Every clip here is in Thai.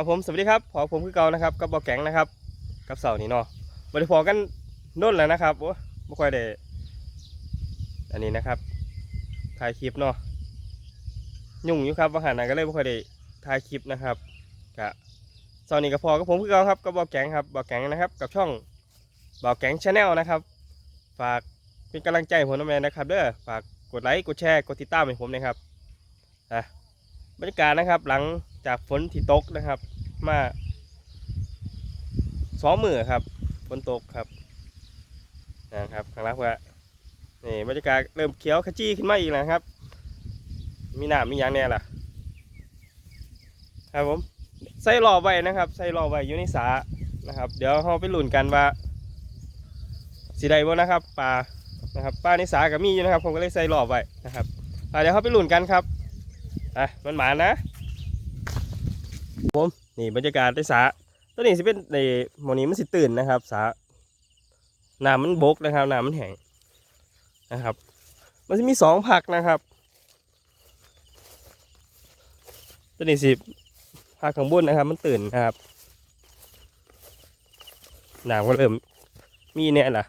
ครับผม สวัสดีครับพอผมคือเก่านะครับกับบอแกงนะครับ กับเสาร์นี้เนาะบริพอกันน้นแล้วนะครับโอ้ไม่ค่อยได้อันนี้นะครับถ่ายคลิปเนาะยุ่งอยู่ครับว่าหันนะก็เลยไม่ค่อยได้ถ่ายคลิปนะครับกะเสาร์นี้ก็พอกับผมคือเก่าครับกับบอแกงครับบอแกงนะครับ กับช่องบอแกงชาแนลนะครับ ฝากเป็นกำลังใจผมนะแม่นะครับเด้อฝากกดไลค์กดแชร์กดติดตามให้ผมนะครับอะบรรยากาศนะครับหลัง จากฝนที่ตกนะครับ มาสองมือครับฝนตกครับนะครับข้างล่างว่านี่บรรยากาศเริ่มเขียวขจีขึ้นมาอีกแล้วครับ มีหนามมียางแน่ล่ะ ครับผมใส่รอไว้นะครับ ใส่รอไว้อยู่ในสานะครับ เดี๋ยวเราไปลุ้นกันว่าสีใดบ่นะครับปลานะครับปลาในสากับมีอยู่นะครับ ผมก็เลยใส่รอไว้นะครับเดี๋ยวเราไปลุ้นกันครับอะมันหมานะ นี่บรรยากาศในสาตัวนี้สิเป็นในหมอนี้มันสิตื่นนะครับ สาน้ำมันบกนะครับน้ำมันแห้งนะครับ มันจะมีสองผักนะครับตัวนี้สิผักข้างบนนะครับ มันตื่นนะครับน้ำก็เริ่มมีเนี่ยแหละ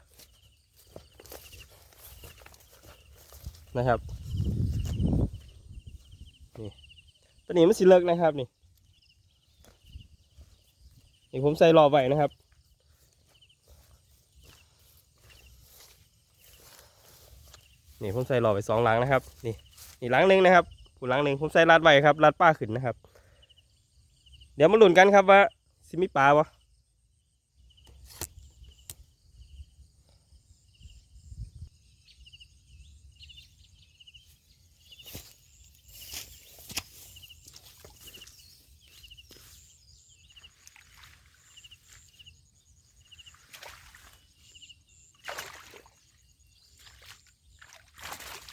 นะครับนี่ตัวนี้มันสิเลิกนะครับนี่ นี่ผมใส่รอไว้นะครับ นี่ผมใส่รอไว้สองหลังนะครับ นี่นี่หลังหนึ่งนะครับกูหลังหนึ่งผมใส่รัดไว้ครับรัดป้าขึ้นนะครับ เดี๋ยวมาลุ้นกันครับว่าซิมีปลาวะ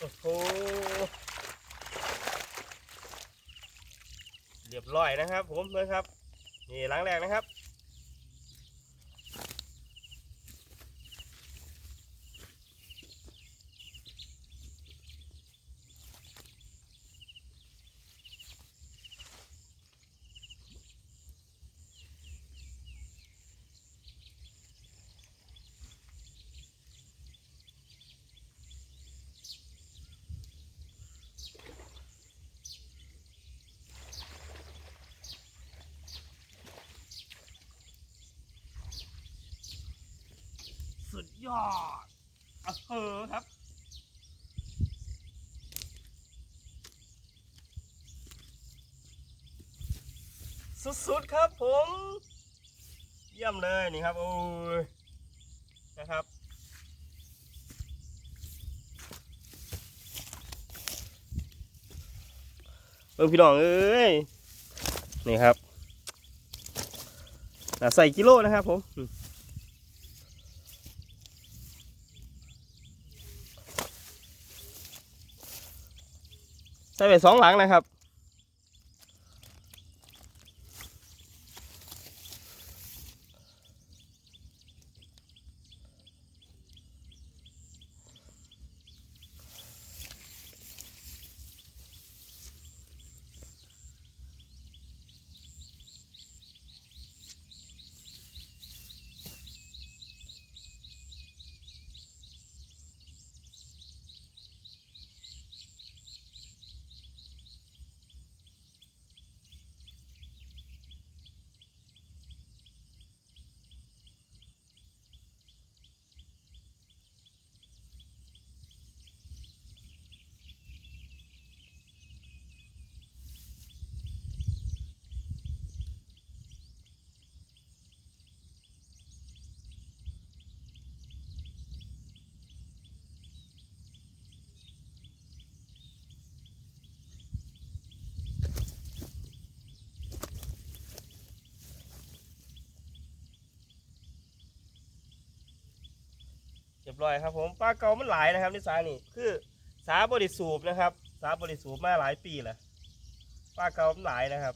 โอ้โหเรียบร้อยนะครับ ผมเลยครับ นี่หลังแรกนะครับ สุดยอดอะเออครับ สุดๆครับผม เยี่ยมเลยนี่ครับ โอ้ย นะครับเบิ่งพี่น้องเอ้ย นี่ครับใส่กิโลนะครับผม ใส่ไปสองหลังนะครับ เรียบร้อยครับผมปลาเก่ามันหลายนะครับในสานี่คือสาบริสูบนะครับ สาบริสูบมาหลายปีแล้วปลาเก่ามันหลายนะครับ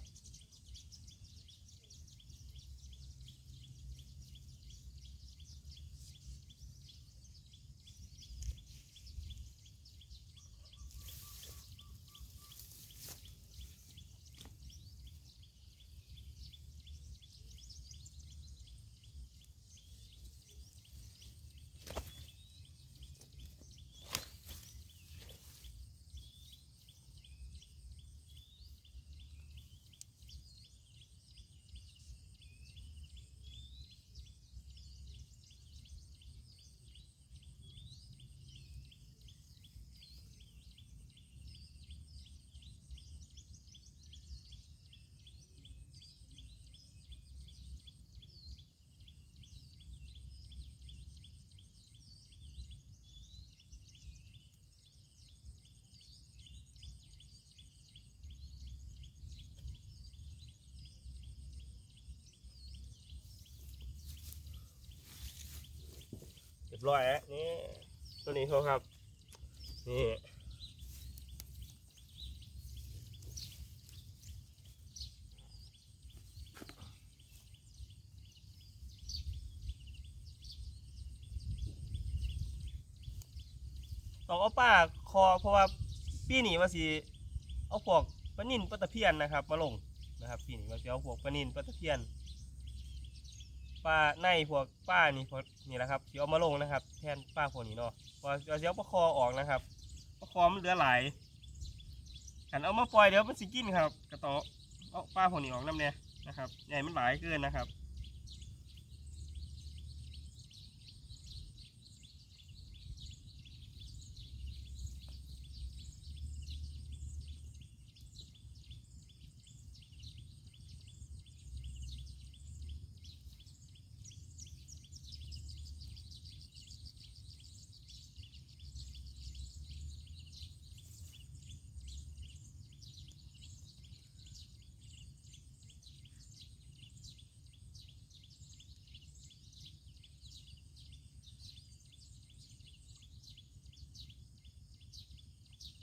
บร้อยแล้วนี่ตัวนี้โทษครับ นี่ต้องเอาป้าคอเพราะว่าปีนี้ว่าสิเอาพวกปลานินปลาตะเพียนนะครับ มาลงนะครับปีนี้ว่าสิเอาพวกปลานินปลาตะเพียน ปลาในพวกป้านี่พวกนี่แหละครับเดี๋ยวเอามาลงนะครับ แทนป้าพวกนี้เนาะพอเดี๋ยวปลาคอออกนะครับปลาคอมันเหลือหลายหันเอามาปล่อยเดี๋ยวมันสิกินครับ กระตอเอาป้าพวกนี้ออกน้ำเนี่ยนะครับใหญ่มันหลายเกินนะครับ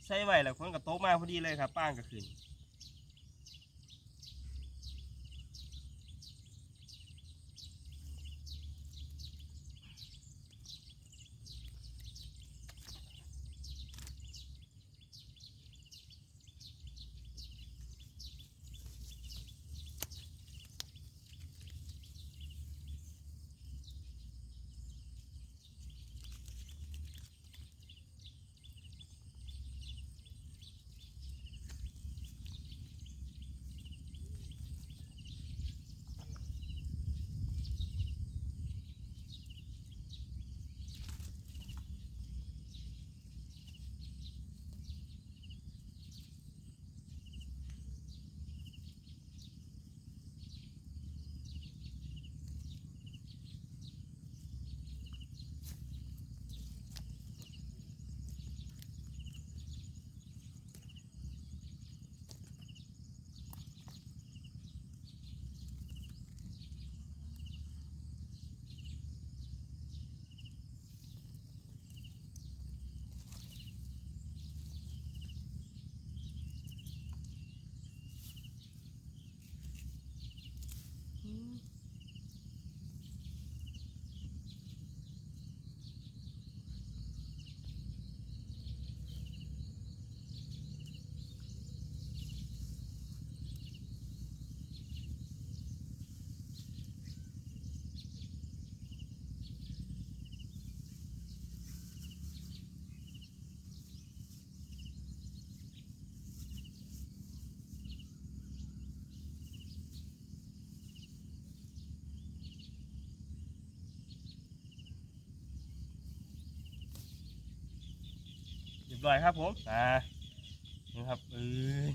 ใส่ไว้แล้วคนกับโต๊ะมาพอดีเลยครับป้างก็ขึ้น ยบร้อยครับผมอ่านี่ครับเอ้ย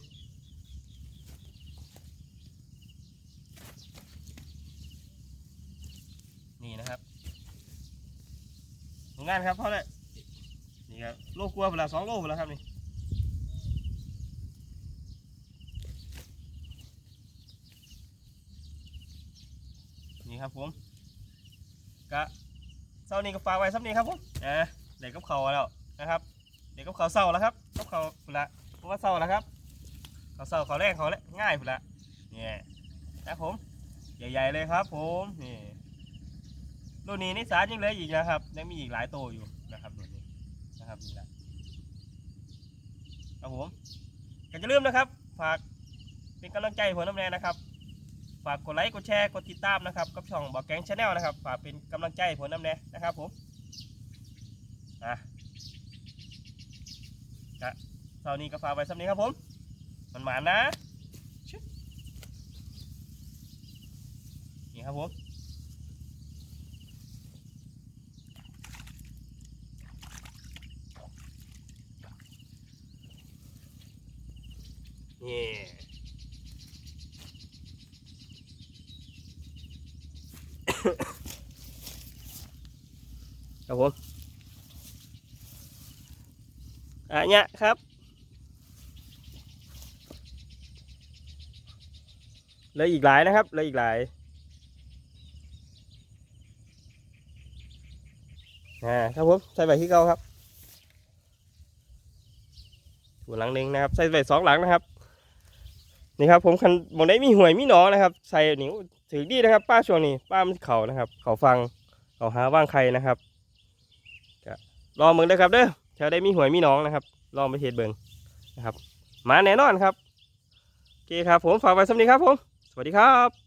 นี่นะครับงานครับเพราะเลยนี่ครับโลกลัวเวลาสองโลเวลาครับนี่นี่ครับผมกะเช้านี้ก็ฝากไว้สักนี้ครับผมอ่าเด็กกับเขาแล้วนะครับ เดี๋ยวก็เขาเศร้าแล้วครับก็เขาพุ่นละเพราะว่าเศร้าแล้วครับ เขาเศร้าเขาแรกเขาแรกง่ายพุ่นละเนี่ยนะผมใหญ่ๆเลยครับผมนี่รุ่นนี้นี่สารยังเหลืออีกนะครับ ยังมีอีกหลายตัวอยู่นะครับรุ่นนี้นะครับนี่แหละครับผมก็จะลืมนะครับ ฝากเป็นกำลังใจห้ผมน้ำแน่นะครับ ฝากกดไลค์กดแชร์กดติดตามนะครับกับช่องบอกแก๊งชาแนลนะครับ ฝากเป็นกำลังใจห้ผมน้ำแน่นะครับผมอะ เท่านี้ก็ฝากไว้สำนี้ครับผม มันหมานนะ นี่ครับผมนี่ครับผมอะเนี่ยครับ เลืออีกหลายนะครับเลืออีกหลายอ่าครับผมใส่ใบที่เก่าครับหัวหลังหนึ่งนะครับ ใส่ใบสองหลังนะครับนี่ครับผมคันบนได้มีห่วยมีหนองนะครับ ใส่นิ้วถือดีนะครับ ป้าช่วงนี้ป้ามันเขานะครับ เขาฟังเขาหาว่างใครนะครับรอมึงด้วยครับเด้อแถวได้มีหวยมีหนองนะครับลองไปเทศเบิงนะครับ มาแน่นอนครับโอเคครับผมฝากไว้สำนีครับผม สวัสดีครับ